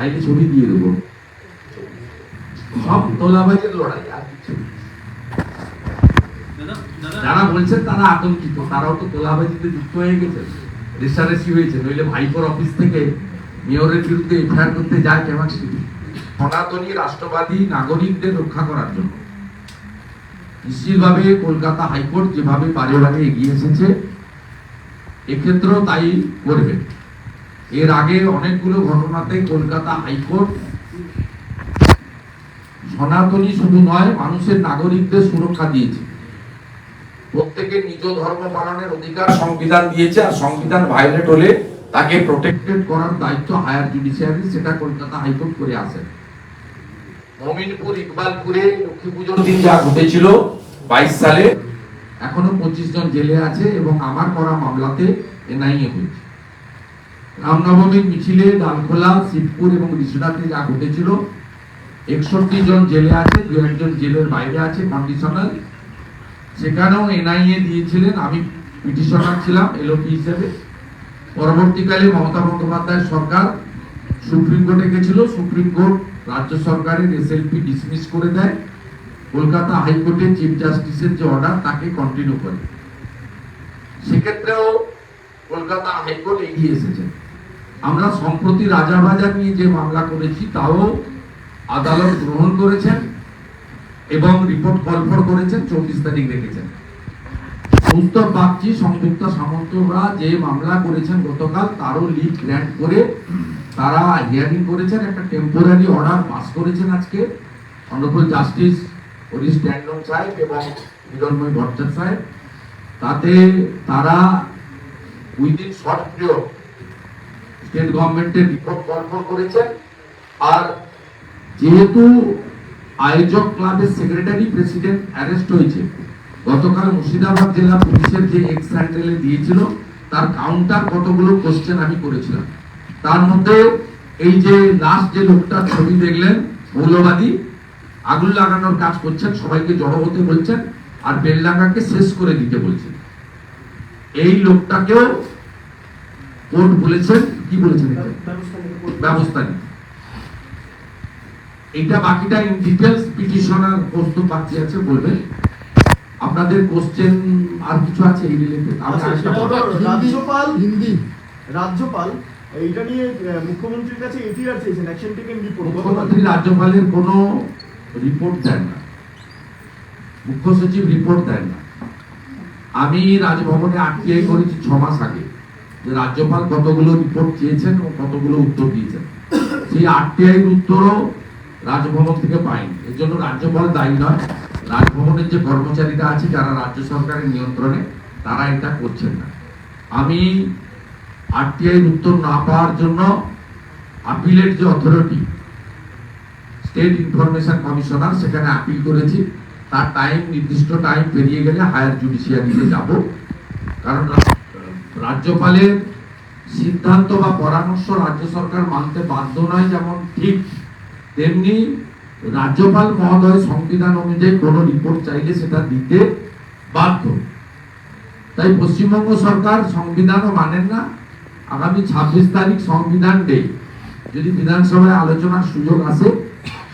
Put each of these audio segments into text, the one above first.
চাইলে ছবি দিয়ে দেবো। সব তোলাবাজের লড়াই, আর কিছু যারা বলছেন তারা আতঙ্কিত, তারাও তো তোলাবাজিতে যুক্ত হয়ে গেছে রেশারেশি হয়েছে, নইলে ভাইপোর অফিস থেকে মেয়রের বিরুদ্ধে এফআইআর করতে যায় কেমন সনাতনী রাষ্ট্রবাদী নাগরিকদের রক্ষা করার জন্য। নিশ্চিতভাবে কলকাতা হাইকোর্ট যেভাবে বারে এগিয়ে এসেছে, এক্ষেত্রেও তাই করবে। এর আগে অনেকগুলো ঘটনাতে কলকাতা হাইকোর্ট সনাতনী শুধু নয়, মানুষের নাগরিকদের সুরক্ষা দিয়েছে। প্রত্যেকের নিজ ধর্ম পালনের অধিকার সংবিধান দিয়েছে আর সংবিধান ভায়োলেট হলে তাকে প্রোটেক্টেড করার দায়িত্ব হায়ার জুডিশিয়ারি সেটা কলকাতা হাইকোর্ট করে আসেন। মমিনপুর ইকবালপুরে লক্ষ্মী পুজোর দিন যা ঘটেছিল বাইশ সালে, এখনও পঁচিশ জন জেলে আছে এবং আমার করা মামলাতে এনআইএ হয়েছে। রামনবমীর মিছিলে ডালখোলা শিবপুর এবং রিসুরাতে যা ঘটেছিল, একষট্টি জন জেলে আছে, দু একজন জেলের বাইরে আছে কন্ডিশনাল সেখানেও এনআইএ দিয়েছিলেন, আমি পিটিশনার ছিলাম, এলওপি হিসেবে। পরবর্তীকালে মমতা বন্দ্যোপাধ্যায় সরকার সুপ্রিম কোর্টে গেছিল, সুপ্রিম কোর্ট রাজ্য সরকারের এসএলপি ডিসমিস করে দেয়। কলকাতা হাইকোর্টে চিফ জাস্টিসের যে অর্ডার তাকে কন্টিনিউ করে। সেক্ষেত্রেও কলকাতা হাইকোর্ট এগিয়ে এসেছে। আমরা সম্প্রতি রাজাবাজার নিয়ে যে মামলা করেছি, তাও আদালত গ্রহণ করেছেন এবং রিপোর্ট কলফর করেছেন, চব্বিশ তারিখ রেখেছেন। উত্তর বাগচি সংযুক্ত সামন্তরা যে মামলা করেছেন গতকাল, তারও লিড গ্র্যান্ট করে তারা হিয়ারিং করেছেন, একটা টেম্পোরারি অর্ডার পাস করেছেন আজকে। অনারেবল জাস্টিস হরিশ ট্যান্ডন সাহেব এবং হিরণময় ভট্টাচার্য সাহেব, তাতে তারা উইদিন শর্ট পিরিয়ড স্টেট গভর্নমেন্টের রিপোর্ট কলফর করেছেন। আর যেহেতু আয়োজক ক্লাবের সেক্রেটারি প্রেসিডেন্ট অ্যারেস্ট হয়েছে, গতকাল মুর্শিদাবাদ জেলা পুলিশের যে এক্স হ্যান্ডেলে দিয়েছিল, তার কাউন্টার কতগুলো কোশ্চেন আমি করেছিলাম। তার মধ্যে এই যে লাস্ট যে লোকটার ছবি দেখলেন, মৌলবাদী, আগুন লাগানোর কাজ করছেন, সবাইকে জড়ো হতে বলছেন, আর বেলডাঙ্গাকে শেষ করে দিতে বলছেন। এই লোকটাকেও কোর্ট বলেছেন কি বলেছেন এটা? ব্যবস্থা নিতে এটা বাকিটা ইন ডিটেলস পিটিশনার প্রস্তুত পাচ্ছি আছে বলবেন। আপনাদের কোশ্চেন আর কিছু আছে এই রিলেটেড আমি আচ্ছা, রাজ্যপাল হিন্দি। রাজ্যপাল এইটা নিয়ে মুখ্যমন্ত্রীর কাছে এটিআর চেয়েছেন অ্যাকশন টেকেন রিপোর্ট মুখ্যমন্ত্রী রাজ্যপালের কোনো রিপোর্ট দেন না। মুখ্য সচিব রিপোর্ট দেন না। আমি রাজভবনে আটটিআই করেছি ছ মাস আগে। যে রাজ্যপাল কতগুলো রিপোর্ট চেয়েছেন ও কতগুলো উত্তর দিয়েছেন। সেই আরটিআই উত্তরও রাজভবন থেকে পাইনি। এর জন্য রাজ্যপাল দায়ী নয়। রাজভবনের যে কর্মচারীরা আছে, যারা রাজ্য সরকারের নিয়ন্ত্রণে, তারা এটা করছেন না। আমি আরটিআই উত্তর না পাওয়ার জন্য আপিলের যে অথরিটি, স্টেট ইনফরমেশন কমিশনার, সেখানে আপিল করেছি। তার টাইম, নির্দিষ্ট টাইম পেরিয়ে গেলে হায়ার জুডিশিয়ারিতে যাব। কারণ রাজ্যপালের সিদ্ধান্ত বা পরামর্শ রাজ্য সরকার মানতে বাধ্য নয় যেমন ঠিক তেমনি রাজ্যপাল মহোদয় সংবিধান অনুযায়ী কোনো রিপোর্ট চাইলে সেটা দিতে বাধ্য। তাই পশ্চিমবঙ্গ সরকার সংবিধানও মানেন না। আগামী ছাব্বিশ তারিখ সংবিধান ডে। যদি বিধানসভায় আলোচনার সুযোগ আসে,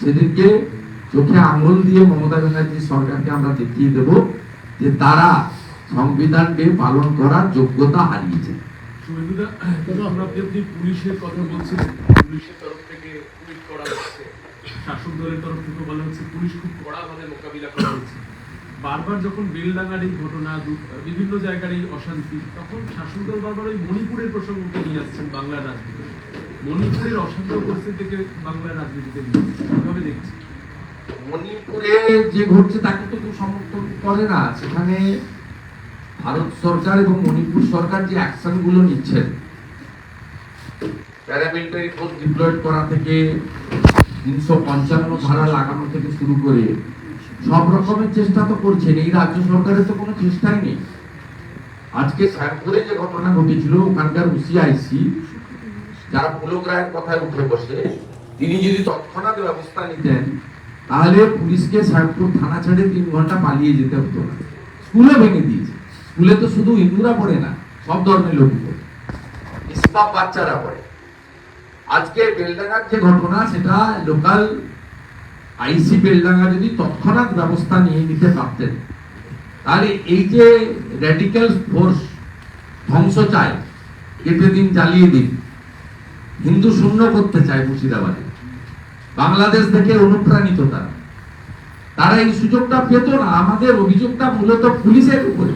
সেদিনকে চোখে আঙুল দিয়ে মমতা ব্যানার্জি সরকারকে আমরা দেখিয়ে দেব যে তারা সংবিধান ডে পালন করার যোগ্যতা হারিয়েছে। পুলিশের কথা বলছিলেন পুলিশের তরফ থেকে টুইট করা হচ্ছে। শাসক দলের তরফ থেকে বলা হচ্ছে পুলিশ খুব কড়াভাবে মোকাবিলা করা হচ্ছে। বারবার যখন বেলডাঙ্গার এই ঘটনা বিভিন্ন জায়গার এই অশান্তি তখন শাসক দল বারবার ওই মণিপুরের প্রসঙ্গকে নিয়ে আসছেন বাংলার রাজনীতিতে। মণিপুরের অশান্ত পরিস্থিতিকে বাংলার রাজনীতিতে নিয়ে কীভাবে দেখছি মণিপুরে যে ঘটছে তাকে তো কেউ সমর্থন করে না। সেখানে ভারত সরকার এবং মণিপুর সরকার যে অ্যাকশনগুলো নিচ্ছেন প্যারামিলিটারি ফোর্স ডিপ্লয়েড করা থেকে তিনশো পঞ্চান্ন ধারা লাগানো থেকে শুরু করে সব রকমের চেষ্টা তো করছেন। এই রাজ্য সরকারের তো কোনো চেষ্টাই নেই। আজকে শ্যামপুরে যে ঘটনা ঘটেছিল, ওখানকার উসিআইসি যারা পুলক রায়ের কথায় উঠে বসে, তিনি যদি তৎক্ষণাৎ ব্যবস্থা নিতেন, তাহলে পুলিশকে শ্যামপুর থানা ছেড়ে তিন ঘণ্টা পালিয়ে যেতে হতো না। স্কুলে ভেঙে দিয়েছে। স্কুলে তো শুধু হিন্দুরা পড়ে না, সব ধর্মের লোক পড়ে। বাচ্চারা পড়ে। আজকে বেলডাঙ্গার যে ঘটনা, সেটা লোকাল আইসি বেলডাঙ্গা যদি তৎক্ষণাৎ ব্যবস্থা নিয়ে নিতে পারতেন, তাহলে এই যে র্যাডিক্যাল ফোর্স ধ্বংস চায়, কেটে দিন, জ্বালিয়ে দিন, হিন্দু শূন্য করতে চায় মুর্শিদাবাদে, বাংলাদেশ থেকে অনুপ্রাণিত তারা। তারা এই সুযোগটা পেত না, আমাদের অভিযোগটা মূলত পুলিশের উপরে।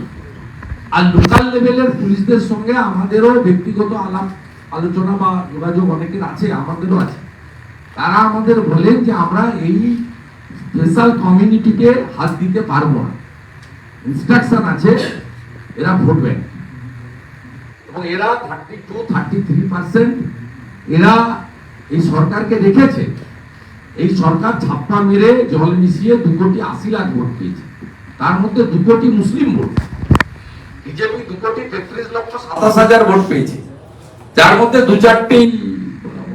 আর লোকাল লেভেলের পুলিশদের সঙ্গে আমাদেরও ব্যক্তিগত আলাপ, আলোচনা বা যোগাযোগ অনেকের আছে, আমাদেরও আছে। তারা আমাদের বলেন যে আমরা এই স্পেশাল কমিউনিটিকে হাত দিতে পারব না। ইনস্ট্রাকশন আছে, এরা ভোট ব্যাংক এবং এরা thirty two thirty three percent এরা এই সরকারকে রেখেছে। এই সরকার ছাপ্পা মেরে জল মিশিয়ে দু কোটি আশি লাখ ভোট পেয়েছে। তার মধ্যে দু কোটি মুসলিম ভোট। বিজেপি দু কোটি তেত্রিশ লক্ষ সাতাশ হাজার ভোট পেয়েছে। যার মধ্যে দু চারটি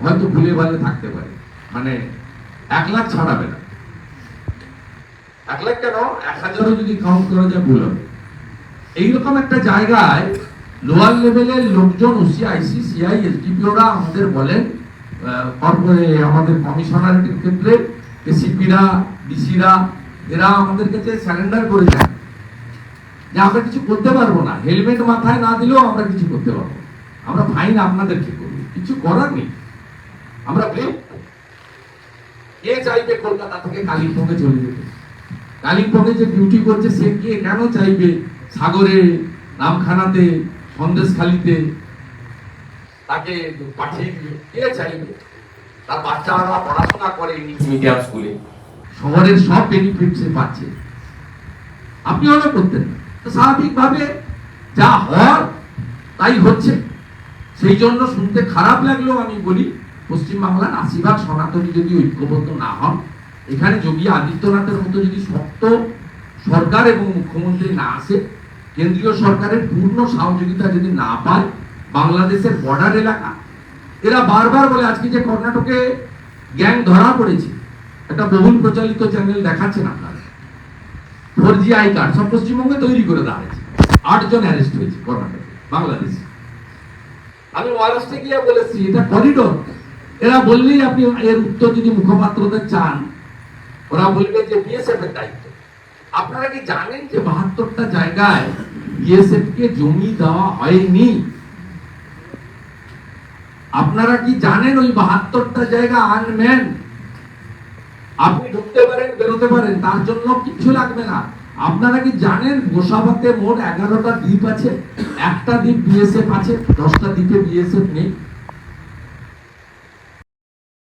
হয়তো ভুলে ভালে থাকতে পারে। মানে এক লাখ ছাড়াবে না। এক লাখ কেন? এক হাজারও যদি কাউন্ট করা যায় ভুল হবে। এইরকম একটা জায়গায় লোয়ার লেভেলের লোকজন ওসিআইসি সিআই এসডিপিওরা আমাদের বলেন আমাদের কমিশনারের ক্ষেত্রে এসিপিরা ডিসিরা এরা আমাদের কাছে স্যারেন্ডার করে যায় যে আমরা কিছু করতে পারব না। হেলমেট মাথায় না দিলেও আমরা কিছু করতে পারব আমরা ফাইন আপনাদেরকে করব? কিছু করার নেই। আমরা কে চাইবে কলকাতা থেকে কালিম্পংয়ে চলে যেতে। কালিম্পংয়ে যে ডিউটি করছে, সে কে কেন চাইবে? সাগরে, নামখানাতে, সন্দেশখালিতে? তাকে পাঠিয়ে দিবে। কে চাইবে? তার বাচ্চারা পড়াশোনা করে ইংলিশ মিডিয়াম স্কুলে শহরের সব বেনিফিট সে পাচ্ছে। আপনি হলে করতেন না। স্বাভাবিকভাবে যা হওয়ার তাই হচ্ছে। সেই জন্য শুনতে খারাপ লাগলেও আমি বলি, পশ্চিমবাংলার আশীর্বাদ সনাতনী যদি ঐক্যবদ্ধ না হন, এখানে যোগী আদিত্যনাথের মতো যদি শক্ত সরকার এবং মুখ্যমন্ত্রী না আসে, কেন্দ্রীয় সরকারের পূর্ণ সহযোগিতা যদি না পায়, বাংলাদেশের বর্ডার এলাকা, এরা বারবার বলে, আজকে যে কর্ণাটকে গ্যাং ধরা পড়েছে, একটা বহুল প্রচলিত চ্যানেল দেখাচ্ছেন আপনারা। ফোর জি আই কার্ড সব পশ্চিমবঙ্গে তৈরি করে দেওয়া হয়েছে। আটজন অ্যারেস্ট হয়েছে কর্ণাটকে, বাংলাদেশে। আমি মহারাষ্ট্রে গিয়ে বলেছি, এটা করিডোর এরা বললেই আপনি এর উত্তর যদি মুখপাত্রদের চান, ওরা বলবে যে বিএসএফ এর দায়িত্ব। আপনারা কি জানেন যে বাহাত্তরটা জায়গায় বিএসএফ কে জমি দেওয়া হয়নি? আপনারা কি জানেন ওই বাহাত্তরটা জায়গা আনম্যান আপনি ঢুকতে পারেন, বেরোতে পারেন, তার জন্য কিছু লাগবে না। আপনারা কি জানেন গোসাবাতে মোট এগারোটা দ্বীপ আছে? একটা দ্বীপ বিএসএফ আছে, দশটা দ্বীপে বিএসএফ নেই।